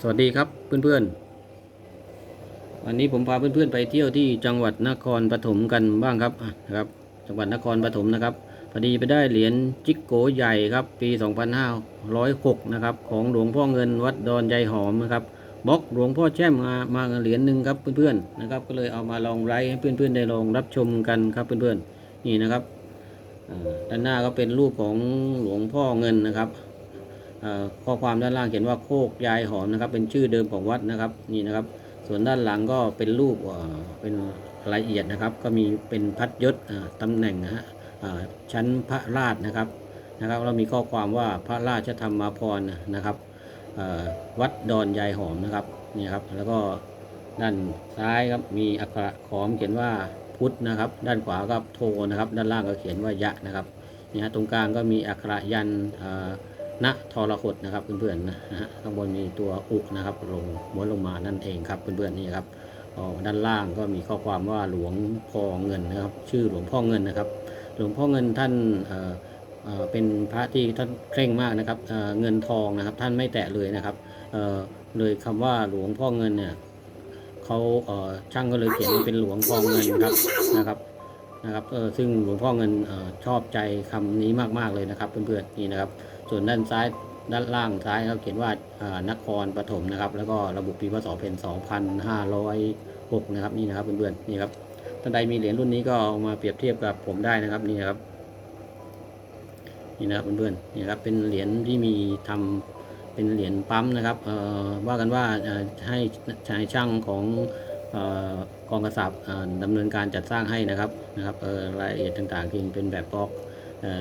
สวัสดีครับเพื่อนๆ วันนี้ผมพาเพื่อนๆไปเที่ยวที่จังหวัดนครปฐมกันบ้างครับนะครับ จังหวัดนครปฐมนะครับพอดีไปได้เหรียญจิกโกใหญ่ครับ ปี 2506 นะครับ ของหลวงพ่อเงินวัดดอนใจหอมนะครับบล็อกหลวงพ่อแช่มมามาเหรียญหนึ่งครับเพื่อนๆนะครับ ก็เลยเอามาลองไลฟ์ให้เพื่อนๆได้ลองรับชมกันครับเพื่อนๆนี่นะครับด้านหน้าก็เป็นรูปของหลวงพ่อเงินนะครับ ข้อความด้านล่างเขียนว่าโคกยายหอมนะครับ เป็นชื่อเดิมของวัดนะครับนี่นะครับ ส่วนด้านหลังก็เป็นรูปเป็นรายละเอียดนะครับ ก็มีเป็นพัดยศเอ่อตำแหน่งนะฮะชั้นพระราชนะครับนะครับ เรามีข้อความว่าพระราชธรรมพรนะครับวัดดอนยายหอมนะครับนี่ครับแล้วก็ด้านซ้ายครับมีอักขระขอมเขียนว่าพุทธนะครับ ด้านขวาก็โทนะครับ ด้านล่างก็เขียนว่ายะนะครับนี่ฮะตรงกลางก็มีอักขระยันอ่อ ณทรหดนะครับเพื่อนๆนะฮะข้างบนมีตัวอุกนะครับลงม้วนลงมานั่นเองครับเพื่อนๆนี่ครับออด้านล่างก็มีข้อความว่าหลวงพ่อเงินนะครับ ชื่อหลวงพ่อเงินนะครับ หลวงพ่อเงินท่านเเเป็นพระที่ท่านเคร่งมากนะครับเเงินทองนะครับท่านไม่แตะเลยนะครับเเลยคำว่าหลวงพ่อเงินเนี่ยเขาเช่างก็เลยเขียนเป็นหลวงพ่อเงินครับนะครับนะครับซึ่งหลวงพ่อเงินออชอบใจคำนี้มากๆเลยนะครับเพื่อนๆนี่นะครับ ส่วนด้านซ้ายด้านล่างซ้ายเขาเขียนว่าอ่านครปฐมนะครับ แล้วก็ระบุปีพศเป็น 2,506 นะครับนี่นะครับเพื่อนๆนี่ครับท่านใดมีเหรียญรุ่นนี้ก็เอามาเปรียบเทียบกับผมได้นะครับนี่นะครับนี่นะครับเพื่อนๆนี่ครับเป็นเหรียญที่มีทำเป็นเหรียญปั๊มนะครับว่ากันว่าให้ชายช่างของออกองกระสับดำเนินการจัดสร้างให้นะครับนะครับรายละเอียดต่างๆคือเป็นแบบบล็อก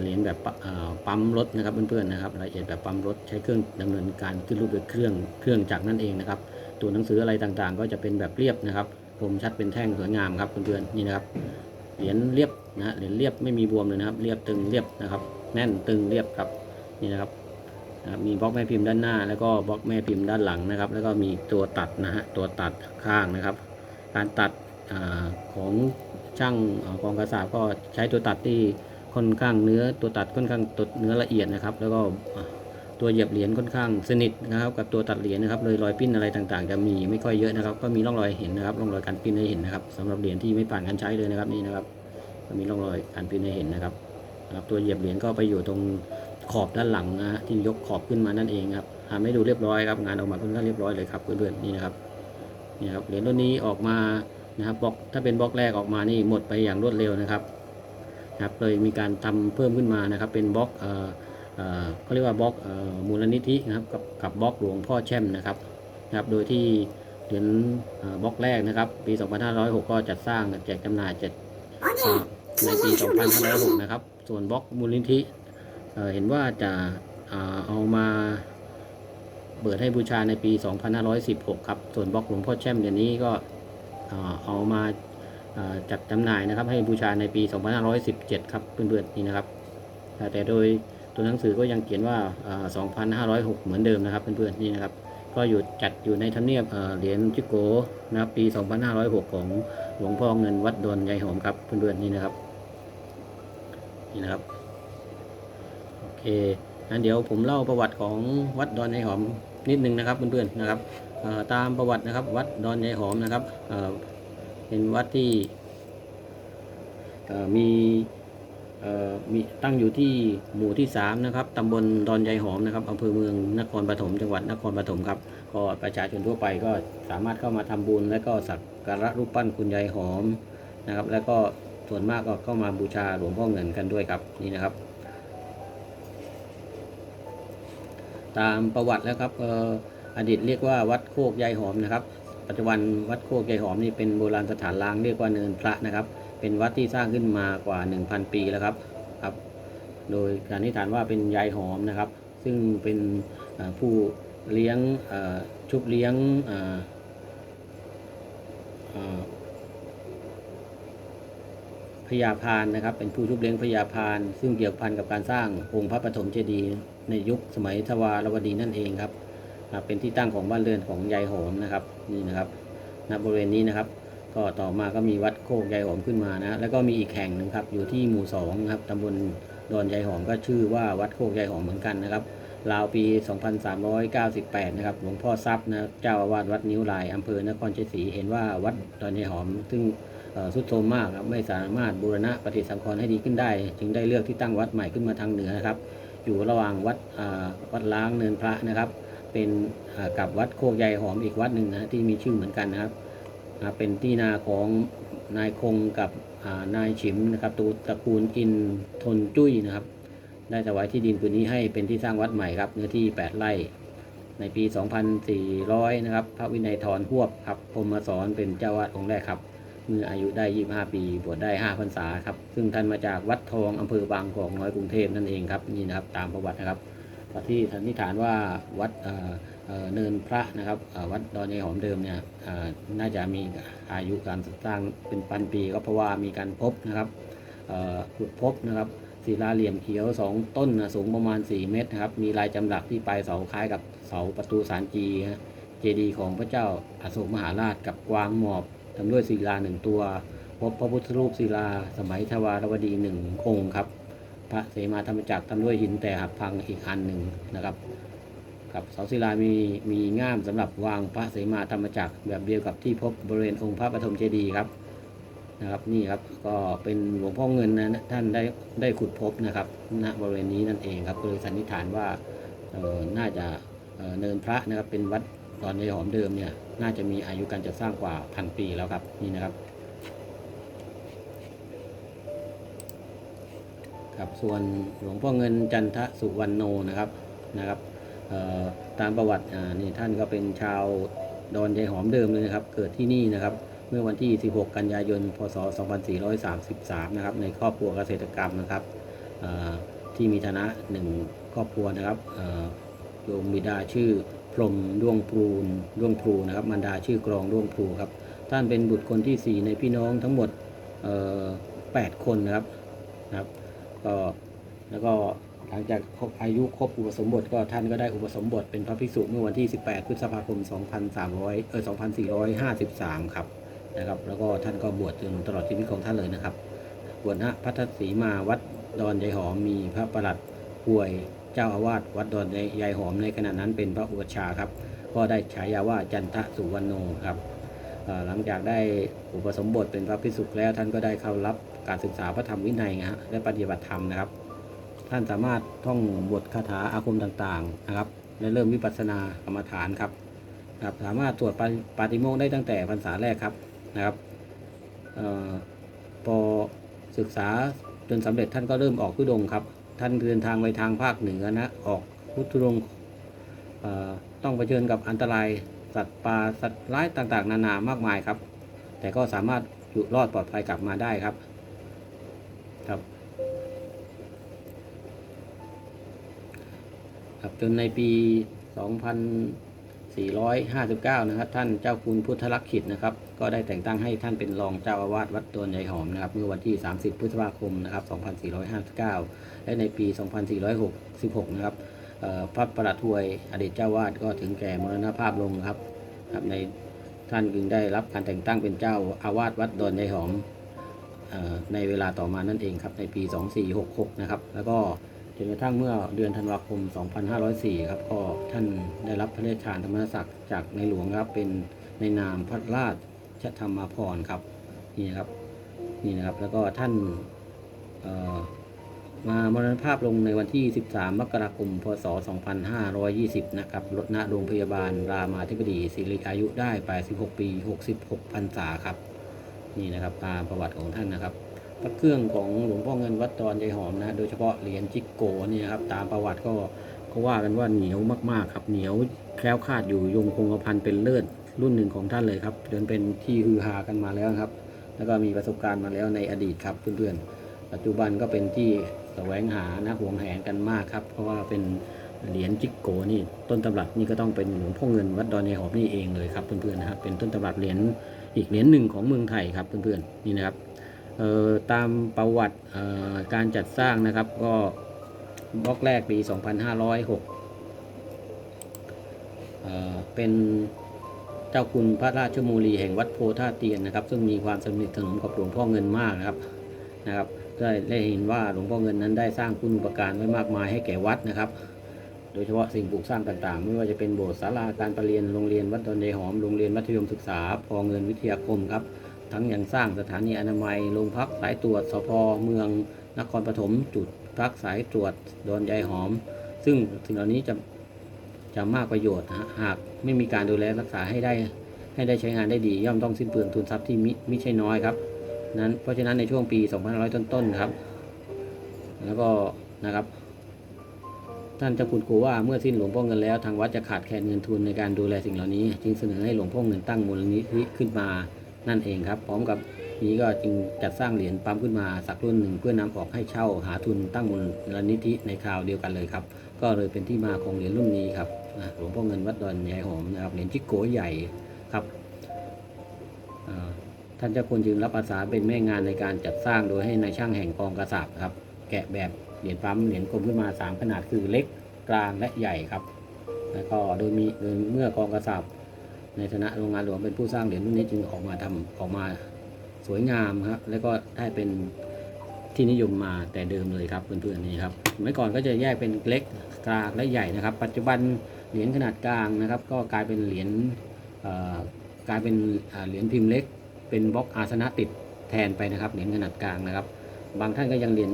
เหรียญแบบปั๊มรถนะครับเพื่อนๆนะครับรายละเอียดแบบปั๊มรถใช้เครื่องดำเนินการขึ้นรูปด้วยเครื่องเครื่องจักรนั่นเองนะครับ ตัวหนังสืออะไรต่างๆ ก็จะเป็นแบบเรียบนะครับคมชัดเป็นแท่งสวยงามครับเพื่อนๆนี่นะครับเหรียญเรียบนะเหรียญเรียบไม่มีบวมเลยนะครับ เรียบตึงเรียบนะครับ แน่นตึงเรียบครับนี่นะครับมีบล็อกแม่พิมพ์ด้านหน้า แล้วก็บล็อกแม่พิมพ์ด้านหลังนะครับ แล้วก็มีตัวตัดนะฮะตัวตัดข้างนะครับ การตัดอของช่างกองกระสาบก็ใช้ตัวตัดที่ ค่อนข้างเนื้อตัวตัดค่อนข้างตัดเนื้อละเอียดนะครับ แล้วก็ตัวเหยียบเหรียญค่อนข้างสนิทนะครับ กับตัวตัดเหรียญนะครับเลยรอยปิ้นอะไรต่างๆ จะมีไม่ค่อยเยอะนะครับ ก็มีร่องรอยเห็นนะครับร่องรอยการปิ้นให้เห็นนะครับสำหรับเหรียญที่ไม่ผ่านการใช้เลยนะครับนี่นะครับก็มีร่องรอยการปิ้นให้เห็นนะครับนะครับตัวเหยียบเหรียญก็ไปอยู่ตรงขอบด้านหลังนะฮะที่ยกขอบขึ้นมานั่นเองครับทำให้ดูเรียบร้อยครับงานออกมาค่อนข้างเรียบร้อยเลยครับเพื่อนๆนี่นะครับนี่ครับเหรียญรุ่นนี้ออกมานะครับบล็อกถ้าเป็นบล็อกแรกออกมานี่หมดไปอย่างรวดเร็วนะครับ นะครับเลยมีการทำเพิ่มขึ้นมานะครับ เป็นบล็อกเอ่อเอ่อเขาเรียกว่าบล็อกเอ่อมูลนิธินะครับกับกับบล็อกหลวงพ่อแช่มนะครับนะครับโดยที่เหรียญเอ่อบล็อกแรกนะครับ ปี 2506 ก็จัดสร้างแจกจำหน่ายเจ็ดอ่าในปี 2506 นะครับ ส่วนบล็อกมูลนิธิเอ่อเห็นว่าจะอ่าเอามาเปิดให้บูชาในปี 2516 ครับ ส่วนบล็อกหลวงพ่อแช่มเดี๋ยวนี้ก็อ่าเอามาอ่า จัดจำหน่ายนะครับให้บูชาในปี 2517 ครับเพื่อนๆนี่นะครับ แต่โดยตัวหนังสือก็ยังเขียนว่า 2506 เหมือนเดิมนะครับเพื่อนๆนี่นะครับก็อยู่จัดอยู่ในทำเนียบเอ่อเหรียญจิโกนะครับปี 2506 ของหลวงพ่อเงินวัดดอนยายหอมครับเพื่อนๆนี่นะครับนี่นะครับโอเคงั้นเดี๋ยวผมเล่าประวัติของวัดดอนยายหอมนิดนึงนะครับเพื่อนๆนะครับตามประวัตินะครับวัดดอนยายหอมนะครับ เป็นวัดที่มีมีตั้งอยู่ที่หมู่ที่ 3 นะครับตำบลดอนยายหอมนะครับอำเภอเมืองนครปฐมจังหวัดนครปฐมครับก็ประชาชนทั่วไปก็สามารถเข้ามาทำบุญ และก็สักการะรูปปั้นคุณยายหอมนะครับ แล้วก็ส่วนมากก็เข้ามาบูชาหลวงพ่อเงินกันด้วยครับนี่นะครับ ตามประวัติแล้วครับอออดีตเรียกว่าวัดโคกยายหอมนะครับ ปัจจุบันวัดโคกยายหอมนี่เป็นโบราณสถานล้างเรียกว่าเนินพระนะครับ เป็นวัดที่สร้างขึ้นมากว่า 1,000 ปีแล้วครับครับ โดยการนิฐานว่าเป็นยายหอมนะครับ ซึ่งเป็นผู้เลี้ยงชุบเลี้ยงพญาพานนะครับ เป็นผู้ชุบเลี้ยงพญาพาน ซึ่งเกี่ยวพันกับการสร้างองค์พระปฐมเจดีย์ในยุคสมัยทวารวดีนั่นเองครับ เป็นที่ตั้งของบ้านเรือนของยายหอมนะครับนี่นะครับณบริเวณนี้นะครับ ก็ต่อมาก็มีวัดโคกยายหอมขึ้นมานะแล้วก็มีอีกแห่งหนึ่งครับอยู่ที่หมู่สองครับตำบลดอนยายหอมก็ชื่อว่าวัดโคกยายหอมเหมือนกันนะครับราวปี 2398 นะครับ หลวงพ่อทรัพย์นะ เจ้าอาวาสวัดนิ้วลายอำเภอนครชัยศรี เห็นว่าวัดดอนยายหอม ซึ่งเอ่อทรุดโทรมมากครับไม่สามารถบูรณะปฏิสังขรณ์ให้ดีขึ้นได้ จึงได้เลือกที่ตั้งวัดใหม่ขึ้นมาทางเหนือนะครับ อยู่ระหว่างวัดวัดล้างเนินพระนะครับ เป็นกับวัดโคกใหญ่หอมอีกวัดหนึ่งนะที่มีชื่อเหมือนกันนะครับเป็นที่นาของนายคงกับนายฉิมนะครับตูตระกูลอินทนจุ้ยนะครับ ได้ถวายที่ดินผืนนี้ให้เป็นที่สร้างวัดใหม่ครับเนื้อที่ 8 ไร่ ในปี 2400 นะครับ พระวินัยทรหวบครับพรหมสอนเป็นเจ้าวาดองค์แรกครับเมื่ออายุได้ 25 ปี บวชได้ 5 พรรษาครับ ซึ่งท่านมาจากวัดทองอำเภอบางกอกน้อยกรุงเทพนั่นเองครับ นี่นะครับ ตามประวัตินะครับ ที่สันนิษฐานว่าวัดเเนินพระนะครับวัดดอนยายหอมเดิมเนี่ยน่าจะมีอายุการสร้างเป็นพันปีก็เพราะว่ามีการพบนะครับขุดพบนะครับศิลาเหลี่ยมเขียว 2 ต้นนะสูงประมาณ 4 เมตรนะครับมีลายจำหลักที่ปลายเสาคล้ายกับเสาประตูสารจีเจดีของพระเจ้าอโศกมหาราชกับกวางหมอบทำด้วยศิลาหนึ่งตัว พบพระพุทธรูปศิลาสมัยทวารวดีหนึ่งองค์ครับ พระเสมาธรรมจักรทำด้วยหินแต่หักพังอีกอันหนึ่งนะครับครับเสาศิลามีมีง่ามสำหรับวางพระเสมาธรรมจักรแบบเดียวกับที่พบบริเวณองค์พระปฐมเจดีย์ครับนะครับนี่ครับก็เป็นหลวงพ่อเงินนะท่านได้ได้ขุดพบนะครับณบริเวณนี้นั่นเองครับก็เลยสันนิษฐานว่าเออน่าจะเเนินพระนะครับเป็นวัดตอนในหอมเดิมเนี่ยน่าจะมีอายุการจะสร้างกว่าพันปีแล้วครับนี่นะครับ ครับส่วนหลวงพ่อเงินจันทสุวรรณโนนะครับนะครับตามประวัตินี่ท่านก็เป็นชาวดอนยายหอมเดิมเลยนะครับ เกิดที่นี่นะครับ เมื่อวันที่ 16 กันยายน พศ 2433 นะครับ ในครอบครัวเกษตรกรรมนะครับที่มีฐานะหนึ่งครอบครัวนะครับโยมบิดาชื่อพรมด้วงพลูนด้วงพลูนะครับมารดาชื่อกรองด้วงพลูครับ ท่านเป็นบุตรคนที่ 4 ในพี่น้องทั้งหมด 8 คนนะครับนะครับ ก็แล้วก็หลังจากครบอายุครบอุปสมบทก็ท่านก็ได้อุปสมบทเป็นพระภิกษุเมื่อวันที่ 18 พฤษภาคม 2300 เออ 2453 ครับนะครับ แล้วก็ท่านก็บวชจนตลอดชีวิตของท่านเลยนะครับ บวชณพัทธศรีมาวัดดอนยายหอมมีพระประหลัดป่วยเจ้าอาวาสวัดดอนยายหอมในขณะนั้นเป็นพระอุปชาครับ ก็ได้ฉายาว่าจันทสุวรรณโนครับหลังจากได้อุปสมบทเป็นพระภิกษุแล้วท่านก็ได้เข้ารับ การศึกษาพระธรรมวินัยนะฮะและปฏิบัติธรรมนะครับ ท่านสามารถท่องบทคาถาอาคมต่างๆนะครับและเริ่มวิปัสสนากรรมฐานครับครับสามารถตรวจปาปาติโมกข์ได้ตั้งแต่พรรษาแรกครับนะครับออพอศึกษาจนสำเร็จท่านก็เริ่มออกทุดงค์ครับ ท่านเดินทางไปทางภาคเหนือนะออกพุทธุดงต้องเผชิญกับอันตรายสัตว์ป่าสัตว์ร้ายต่างๆ นานามากมายครับ แต่ก็สามารถอยู่รอดปลอดภัยกลับมาได้ครับ ครับ ครับจนในปี 2459 นะครับ ท่านเจ้าคุณพุทธลักษิตนะครับ ก็ได้แต่งตั้งให้ท่านเป็นรองเจ้าอาวาสวัดตัวนยายหอมนะครับ เมื่อวันที่ 30 พฤษภาคมนะครับ 2459 และในปี 2466 นะครับพระประหลัดถวยอดีตเจ้าวาดก็ถึงแก่มรณภาพลงครับครับในท่านจึงได้รับการแต่งตั้งเป็นเจ้าอาวาสวัดดอนยายหอม ในเวลาต่อมานั่นเองครับในปี 2466 นะครับ แล้วก็จนกระทั่งเมื่อเดือนธันวาคม 2504 ครับก็ท่านได้รับพระราชทานธรรมศักดิ์จากในหลวงครับเป็นในนามพระราชธรรมพรครับนี่นะครับนี่นะครับแล้วก็ท่านมามรณภาพลงในวันที่ 13 มกราคม พศ 2520 นะครับรถณโรงพยาบาลรามาธิบดีศิริอายุได้86ปี 66พรรษาครับ นี่นะครับตามประวัติของท่านนะครับ พระเครื่องของหลวงพ่อเงินวัดดอนยายหอมนะ โดยเฉพาะเหรียญจิกโกนี่ยครับ ตามประวัติก็เขาว่ากันว่าเหนียวมากๆครับเหนียวแคล้วคาดอยู่ยงคงกระพันเป็นเลิศรุ่นหนึ่งของท่านเลยครับจนเป็นที่ฮือฮากันมาแล้วครับ แล้วก็มีประสบการณ์มาแล้วในอดีตครับเพื่อนๆปัจจุบันก็เป็นที่แสวงหานะหวงแหนกันมากครับ เพราะว่าเป็นเหรียญจิกโกนี่ต้นตำรับนี่ก็ต้องเป็นหลวงพ่อเงินวัดดอนยายหอมนี่เองเลยครับเพื่อนๆนะครับเป็นต้นตำรับเหรียญ อีกเหรียญหนึ่งของเมืองไทยครับเพื่อนๆนี่นะครับตามประวัติการจัดสร้างนะครับก็บล็อกแรกปี 2506เเป็นเจ้าคุณพระราชมูลีแห่งวัดโพธาเตียนนะครับ ซึ่งมีความสนิทสนมกับหลวงพ่อเงินมากนะครับนะครับได้ได้เห็นว่าหลวงพ่อเงินนั้นได้สร้างคุณอุปการไว้มากมายให้แก่วัดนะครับ โดยเฉพาะสิ่งปลูกสร้างต่างๆ ไม่ว่าจะเป็นโบสถ์ศาลาการประเรียนโรงเรียนวัดดอนเดหอมโรงเรียนมัธยมศึกษาพอเงินวิทยาคมครับ ทั้งยังสร้างสถานีอนามัยโรงพักสายตรวจสพเมืองนครปฐมจุดพักสายตรวจดอนยายหอม ซึ่งสิ่งเหล่านี้จะจะมากประโยชน์หากไม่มีการดูแลรักษาให้ได้ให้ได้ใช้งานได้ดี ย่อมต้องสิ้นเปลืองทุนทรัพย์ที่มิมิใช่น้อยครับนั้นเพราะฉะนั้นในช่วงปี 2500 ต้นๆครับ แล้วก็นะครับ ท่านเจ้าคุณครูว่าเมื่อสิ้นหลวงพ่อเงินแล้วทางวัดจะขาดแคลนเงินทุนในการดูแลสิ่งเหล่านี้ จึงเสนอให้หลวงพ่อเงินตั้งมูลนิธิขึ้นมานั่นเองครับ พร้อมกับนี้ก็จึงจัดสร้างเหรียญปั๊มขึ้นมาสักรุ่นหนึ่งเพื่อนำออกให้เช่าหาทุนตั้งมูลนิธิในคราวเดียวกันเลยครับ ก็เลยเป็นที่มาของเหรียญรุ่นนี้ครับหลวงพ่อเงินวัดดอนยายหอมนะครับเหรียญจิกโกใหญ่ครับท่านเจ้าคุณจึงรับอาสาเป็นแม่งานในการจัดสร้างโดยให้นายช่างแห่งกองกระสาบครับ แกะแบบ เหรียญปั๊มเหรียญกลมขึ้นมา 3 ขนาดคือเล็กกลางและใหญ่ครับ แล้วก็โดยมีโดยเมื่อกองกระสาบในฐานะโรงงานหลวงเป็นผู้สร้างเหรียญรุ่นนี้จึงออกมาทำออกมาสวยงามครับแล้วก็ได้เป็นที่นิยมมาแต่เดิมเลยครับเพื่อนๆนี่ครับเมื่อก่อนก็จะแยกเป็นเล็กกลางและใหญ่นะครับ ปัจจุบันเหรียญขนาดกลางนะครับ ก็กลายเป็นเหรียญกลายเป็นเหรียญพิมพ์เล็ก เป็นบล็อกอาสนะติดแทนไปนะครับเหรียญขนาดกลางนะครับ บางท่านก็ยังเหรียญ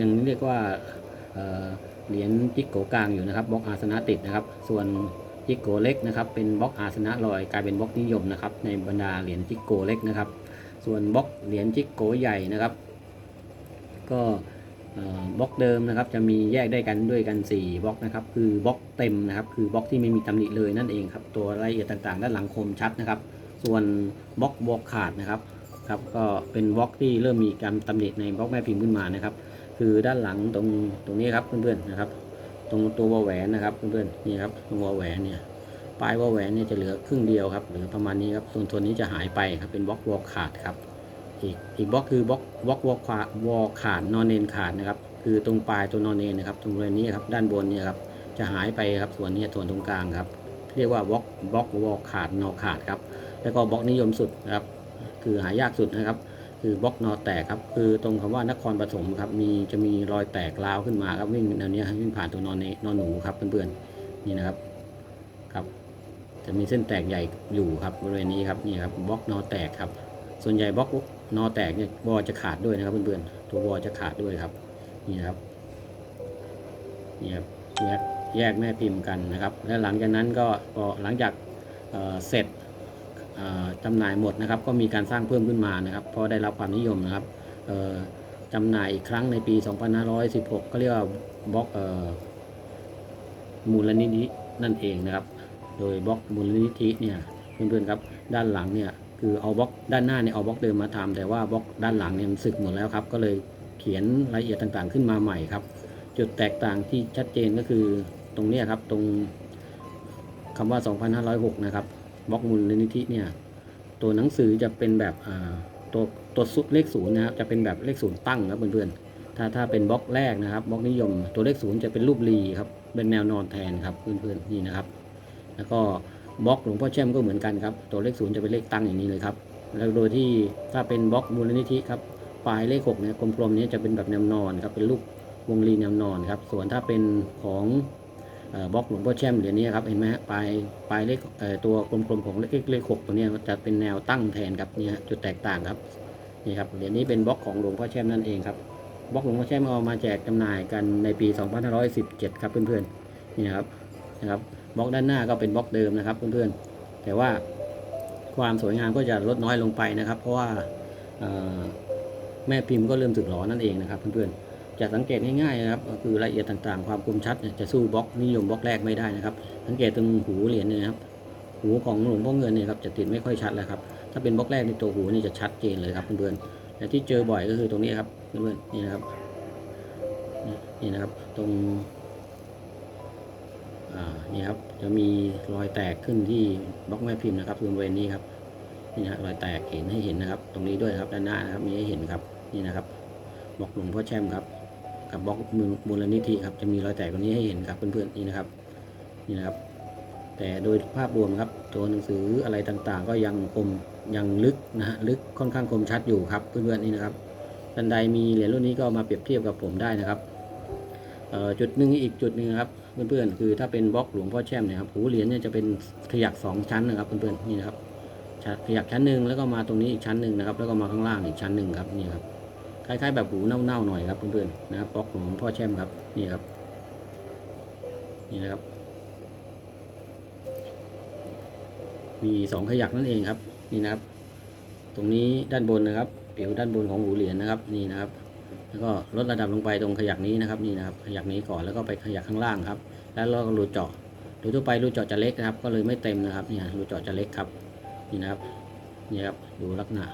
ยังเรียกว่าเหรียญจิกโกกลางอยู่นะครับบล็อกอาสนะติดนะครับ ส่วนจิกโกเล็กนะครับ เป็นบล็อกอาสนะลอยกลายเป็นบล็อกนิยมนะครับ ในบรรดาเหรียญจิกโกเล็กนะครับ ส่วนบล็อกเหรียญจิกโกใหญ่นะครับ ก็บล็อกเดิมนะครับ จะมีแยกได้กันด้วยกัน 4บล็อกนะครับ คือบล็อกเต็มนะครับ คือบล็อกที่ไม่มีตำหนิเลยนั่นเองครับ ตัวรายละเอียดต่างๆ ด้านหลังคมชัดนะครับ ส่วนบล็อกบวกขาดนะครับ ครับก็เป็นบล็อกที่เริ่มมีการตำหนิในบล็อกแม่พิมพ์ขึ้นมานะครับ คือด้านหลังตรงตรงนี้ครับเพื่อนๆนะครับ ตรงตัววแหวนนะครับเพื่อนๆนี่ครับตรงวแหวนเนี่ยปลายวแหวนเนี่ยจะเหลือครึ่งเดียวครับเหลือประมาณนี้ครับส่วนส่วนนี้จะหายไปครับเป็นบล็อกวอลขาดครับอีกอีกบล็อกคือบล็อกบล็อกวอลขาดวอลขาดนอนเนนขาดนะครับคือตรงปลายตัวนอนเนนนะครับตรงบริเวณนี้ครับด้านบนเนี่ยครับจะหายไปครับส่วนนี้ส่วนตรงกลางครับ เรียกว่าบล็อกบล็อกวอลขาดนอขาดครับแล้วก็บล็อกนิยมสุดนะครับ คือหายากสุดนะครับ คือบล็อกนอแตกครับ คือตรงคำว่านครปฐมครับ มีจะมีรอยแตกราวขึ้นมาครับวิ่งแนวเนี้ยวิ่งผ่านตัวนอนนนอนหนูครับเพื่อนๆนี่นะครับครับ จะมีเส้นแตกใหญ่อยู่ครับบริเวณนี้ครับนี่ครับบล็อกนอแตกครับ ส่วนใหญ่บล็อกนอแตกเนี่ยวอจะขาดด้วยนะครับเพื่อนๆตัววอจะขาดด้วยครับนี่ครับนี่ครับแยกแยกแม่พิมพ์กันนะครับ และหลังจากนั้นก็พอหลังจากเเสร็จ จำหน่ายหมดนะครับ ก็มีการสร้างเพิ่มขึ้นมานะครับเพราะได้รับความนิยมนะครับจำหน่ายอีกครั้งในปี 2516 ก็เรียกว่าบล็อกมูลนิธินั่นเองนะครับ โดยบล็อกมูลนิธิเนี่ยเพื่อนๆครับด้านหลังเนี่ยคือเอาบล็อกด้านหน้าเนี่ยเอาบล็อกเดิมมาทำแต่ว่าบล็อกด้านหลังเนี่ยมันสึกหมดแล้วครับ ก็เลยเขียนรายละเอียดต่างๆ ขึ้นมาใหม่ครับ จุดแตกต่างที่ชัดเจนก็คือตรงนี้ครับตรงคำว่า 2506 นะครับ บล็อกมูลนิธิเนี่ยตัวหนังสือจะเป็นแบบตัวตัวซุเลขศูนย์นะครับจะเป็นแบบเลขศูนย์ตั้งครับเพื่อนๆถ้าถ้าเป็นบล็อกแรกนะครับบล็อกนิยม ตัวเลขศูนย์จะเป็นรูปรีครับเป็นแนวนอนแทนครับเพื่อนๆนี่นะครับ แล้วก็บล็อกหลวงพ่อแช่มก็เหมือนกันครับตัวเลขศูนย์จะเป็นเลขตั้งอย่างนี้เลยครับแล้วโดยที่ถ้าเป็นบล็อกมูลนิธิครับปลายเลขหกเนี่ยกลมๆนี้จะเป็นแบบแนวนอนครับเป็นรูปวงรีแนวนอนครับส่วนถ้าเป็นของ บล็อกหลวงพ่อแช่มเหรียญนี้ครับเห็นไหมฮะปลายปลายเลขตัวกลมๆของเลขเลขหกตัวนี้จะเป็นแนวตั้งแทนครับนี่ยจุดแตกต่างครับนี่ครับเหรียญนี้เป็นบล็อกของหลวงพ่อแช่มนั่นเองครับบล็อกหลวงพ่อแช่มเอามาแจกจำหน่ายกันในปี 2517 ครับเพื่อนๆนี่นะครับนะครับบล็อกด้านหน้าก็เป็นบล็อกเดิมนะครับเพื่อนๆแต่ว่าความสวยงามก็จะลดน้อยลงไปนะครับ เพราะว่าแม่พิมพ์ก็เริ่มสึกหรอนั่นเองนะครับเพื่อนๆ จะสังเกตง่ายๆนะครับ ก็คือรายละเอียดต่างๆ ความคมชัดจะสู้บล็อกนิยมบล็อกแรกไม่ได้นะครับ สังเกตตรงหูเหรียญเนี่ยนะครับหูของหลวงพ่อเงินเนี่ยครับจะติดไม่ค่อยชัดแล้วครับถ้าเป็นบล็อกแรกในตัวหูนี่จะชัดเจนเลยครับเพื่อนๆแต่ที่เจอบ่อยก็คือตรงนี้ครับเพื่อนๆนี่นะครับนี่นี่นะครับตรงอ่านี่ครับจะมีรอยแตกขึ้นที่บล็อกแม่พิมพ์นะครับบริเวณนี้ครับนี่นะรอยแตกเห็นให้เห็นนะครับ ตรงนี้ด้วยครับด้านหน้านะครับมีให้เห็นครับนี่นะครับบล็อกหลวงพ่อแช่มครับ กับบล็อกมูลมูลนิธิครับจะมีรอยแตกตรงนี้ให้เห็นครับเพื่อนๆนี่นะครับนี่นะครับ แต่โดยภาพรวมครับตัวหนังสืออะไรต่างๆ ก็ยังคมยังลึกนะฮะลึกค่อนข้างคมชัดอยู่ครับเพื่อนๆนี่นะครับท่านใดมีเหรียญรุ่นนี้ก็มาเปรียบเทียบกับผมได้นะครับจุดหนึ่งอีกจุดหนึ่งครับเพื่อนๆคือถ้าเป็นบล็อกหลวงพ่อแช่มเนี่ยครับหูเหรียญเนี่ยจะเป็นขยักสองชั้นนะครับเพื่อนๆนี่นะครับขยักชั้นหนึ่งแล้วก็มาตรงนี้อีกชั้นหนึ่งนะครับ แล้วก็มาข้างล่างอีกชั้นหนึ่งครับนี่ครับ คล้ายๆแบบหูเน่าๆหน่อยครับเพื่อนๆนะครับบล็อกหลวงพ่อแช่มครับนี่ครับ นี่นะครับ มีสองขยักนั่นเองครับ นี่นะครับ ตรงนี้ด้านบนนะครับผิวด้านบนของหูเหรียญนะครับ นี่นะครับ แล้วก็ลดระดับลงไปตรงขยักนี้นะครับ นี่นะครับ ขยักนี้ก่อนแล้วก็ไปขยักข้างล่างครับ แล้วเราก็รูเจาะโดยทั่วไปรูเจาะจะเล็กนะครับ ก็เลยไม่เต็มนะครับเนี่ยรูเจาะจะเล็กครับ นี่นะครับ นี่ครับ ดูลักษณะ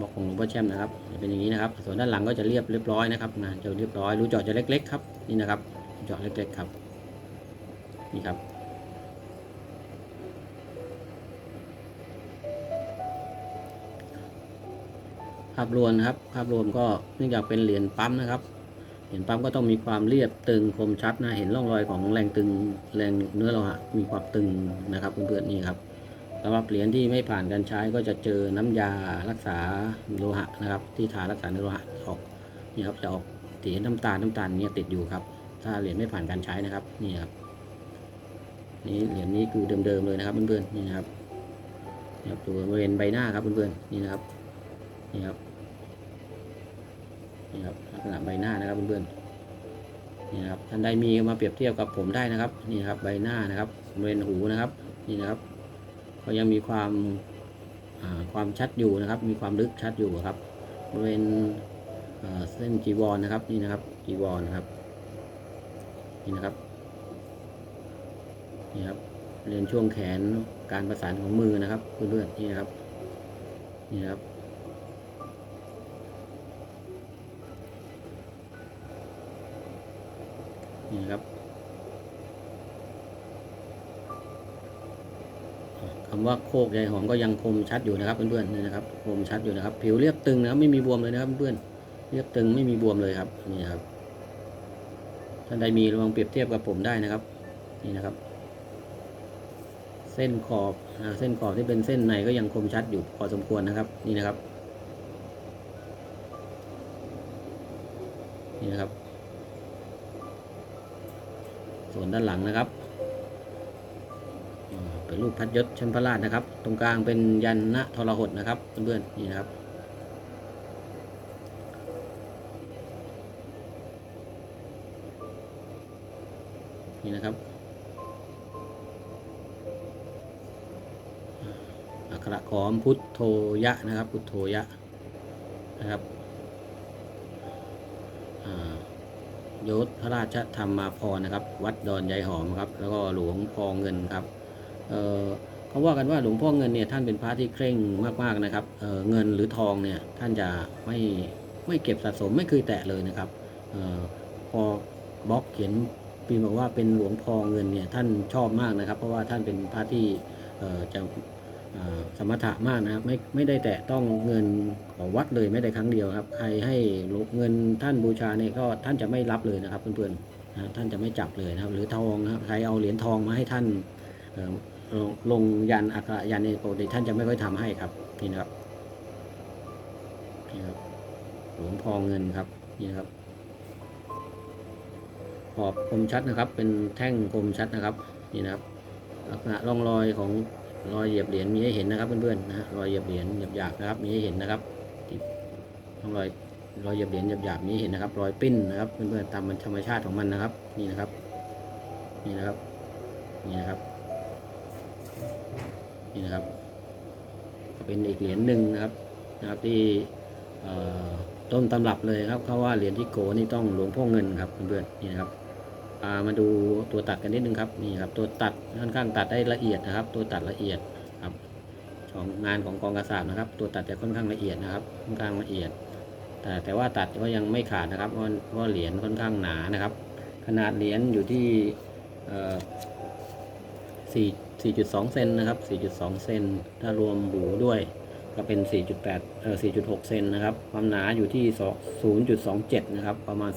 บล็อกของหลวงพ่อแช่มนะครับจะเป็นอย่างนี้นะครับ ส่วนด้านหลังก็จะเรียบเรียบร้อยนะครับนะจะเรียบร้อยรูเจาะจะเล็ก ๆ ครับนี่นะครับเจาะเล็กๆครับนี่ครับภาพรวมนะครับภาพรวมก็เนื่องจากเป็นเหรียญปั๊มนะครับเหรียญปั๊มก็ต้องมีความเรียบตึงคมชัดนะเห็นร่องรอยของแรงตึงแรงเนื้อโลหะมีความตึงนะครับเพื่อนๆนี่ครับ สำหรับเหรียญที่ไม่ผ่านการใช้ก็จะเจอน้ำยารักษาโลหะนะครับ ที่ทารักษาโลหะออกนี่ครับจะออกสีน้ำตาลน้ำตาลเนี่ยติดอยู่ครับ ถ้าเหรียญไม่ผ่านการใช้นะครับนี่ครับนี่เหรียญนี้คือเดิมๆเลยนะครับเพื่อนๆนี่นะครับนี่ครับตัวบริเวณใบหน้าครับเพื่อนๆนี่นะครับนี่ครับนี่ครับลักษณะใบหน้านะครับเพื่อนๆนี่นะครับท่านใดมีมาเปรียบเทียบกับผมได้นะครับ นี่ครับใบหน้านะครับบริเวณหูนะครับ นี่นะครับ ก็ยังมีความความชัดอยู่นะครับ มีความลึกชัดอยู่ครับบริเวณเอ่อเส้นจีวรนะครับนี่นะครับจีวรนะครับนี่นะครับนี่ครับบริเวณช่วงแขนการประสานของมือนะครับเพื่อนๆนี่นะครับนี่นะครับนี่นะครับ ว่าโคกใยหอมก็ยังคมชัดอยู่นะครับเพื่อนๆนี่นะครับคมชัดอยู่นะครับ ผิวเรียบตึงนะครับไม่มีบวมเลยนะครับเพื่อนๆเรียบตึงไม่มีบวมเลยครับนี่ครับท่านใดมีลองเปรียบเทียบกับผมได้นะครับ นี่นะครับ เส้นขอบอเส้นขอบที่เป็นเส้นในก็ยังคมชัดอยู่พอสมควรนะครับ นี่นะครับนี่นะครับ ส่วนด้านหลังนะครับ เป็นรูปพัดยศชั้นพระราชนะครับ ตรงกลางเป็นยันนะทรหดนะครับเพื่อนๆนี่นะครับ นี่นะครับอักขระขอมพุทโธยะนะครับ พุทโธยะนะครับยศพระราชธรรมาภรณ์นะครับ วัดดอนยายหอมครับ แล้วก็หลวงพ่อเงินครับ เออเขาว่ากันว่าหลวงพ่อเงินเนี่ยท่านเป็นพระที่เคร่งมากๆนะครับเเงินหรือทองเนี่ยท่านจะไม่ไม่เก็บสะสมไม่เคยแตะเลยนะครับออพอบล็อกเขียนปีบอกว่าเป็นหลวงพ่อเงินเนี่ยท่านชอบมากนะครับ เพราะว่าท่านเป็นพระที่จะสมถะมากนะครับไม่ไม่ได้แตะต้องเงินของวัดเลยไม่ได้ครั้งเดียวครับ ใครให้เงินท่านบูชาเนี่ยก็ท่านจะไม่รับเลยนะครับเพื่อนๆนะท่านจะไม่จับเลยนะครับ หรือทองนะครับใครเอาเหรียญทองมาให้ท่าน ลงยันอักขระยันในปกติท่านจะไม่ค่อยทำให้ครับนี่นะครับนี่ครับหลวงพ่อเงินครับนี่นะครับขอบคมชัดนะครับ เป็นแท่งคมชัดนะครับนี่นะครับลักษณะร่องรอยของรอยเหยียบเหรียญมีให้เห็นนะครับเพื่อนๆนะฮะรอยเหยียบเหรียญหยาบๆนะครับ มีให้เห็นนะครับที่ร่องรอยรอยเหยียบเหรียญหยาบๆมีให้เห็นนะครับ รอยปิ้นนะครับเพื่อนๆตามธรรมชาติของมันนะครับ นี่นะครับ นี่นะครับ นี่นะครับ นี่นะครับ เป็นอีกเหรียญหนึ่งนะครับนะครับที่ต้นตำรับเลยครับเขาว่าเหรียญที่โกนี่ต้องหลวงพ่อเงินครับเพื่อนๆนี่นะครับามาดูตัวตัดกันนิดนึงครับนี่ครับตัวตัดค่อนข้างตัดได้ละเอียดนะครับ ตัวตัดละเอียดครับของงานของกองกระสาบนะครับ ตัวตัดจะค่อนข้างละเอียดนะครับ ค่อนข้างละเอียด แต่แต่ว่าตัดก็ยังไม่ขาดนะครับเพราะเหรียญค่อนข้างหนานะครับ ขนาดเหรียญอยู่ที่ เอ่อสี่จุดสองเซนนะครับสี่จุดสองเซน ถ้ารวมหูด้วย ก็เป็น 4.8 เอ่อ 4.6 เซนนะครับ ความหนาอยู่ที่ 0.27 นะครับ ประมาณ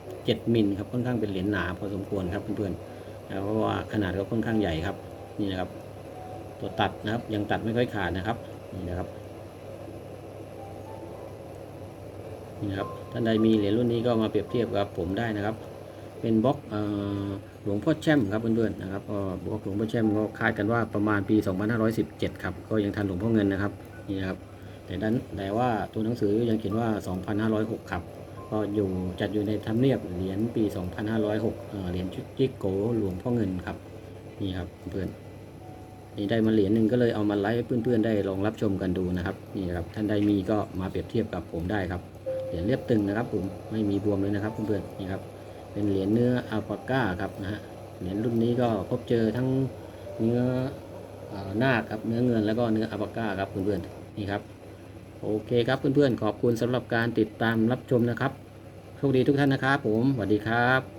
2.7 มิลครับ ค่อนข้างเป็นเหรียญหนาพอสมควรครับเพื่อนๆแล้วเพราะว่าขนาดก็ค่อนข้างใหญ่ครับ นี่นะครับ ตัวตัดนะครับ ยังตัดไม่ค่อยขาดนะครับ นี่นะครับ นี่นะครับ ท่านใดมีเหรียญรุ่นนี้ก็มาเปรียบเทียบกับผมได้นะครับ เป็นบล็อก เอ่อ หลวงพ่อแช่มครับเพื่อนๆนะครับบอกหลวงพ่อแช่มก็คาดกันว่าประมาณปี 2517 ครับ ก็ยังทันหลวงพ่อเงินนะครับนี่นะครับแต่นั้นแต่ว่าตัวหนังสือยังเขียนว่า 2506 ครับ ก็อยู่จัดอยู่ในทำเนียบเหรียญปี 2506เหรียญจิกโกหลวงพ่อเงินครับนี่ครับเพื่อนนี่ได้มาเหรียญหนึ่งก็เลยเอามาไลฟ์ให้เพื่อนๆได้ลองรับชมกันดูนะครับนี่ครับท่านใดมีก็มาเปรียบเทียบกับผมได้ครับเหรียญเรียบตึงนะครับผมไม่มีบวมเลยนะครับเพื่อนๆนี่ครับ เป็นเหรียญเนื้ออัลปาก้าครับนะฮะเหรียญรุ่นนี้ก็พบเจอทั้งเนื้อหน้าคครับเนื้อเงินแล้วก็เนื้ออัลปาก้าครับเพื่อนๆนี่ครับโอเคครับเพื่อนๆขอบคุณสำหรับการติดตามรับชมนะครับโชคดีทุกท่านนะครับผมสวัสดีครับ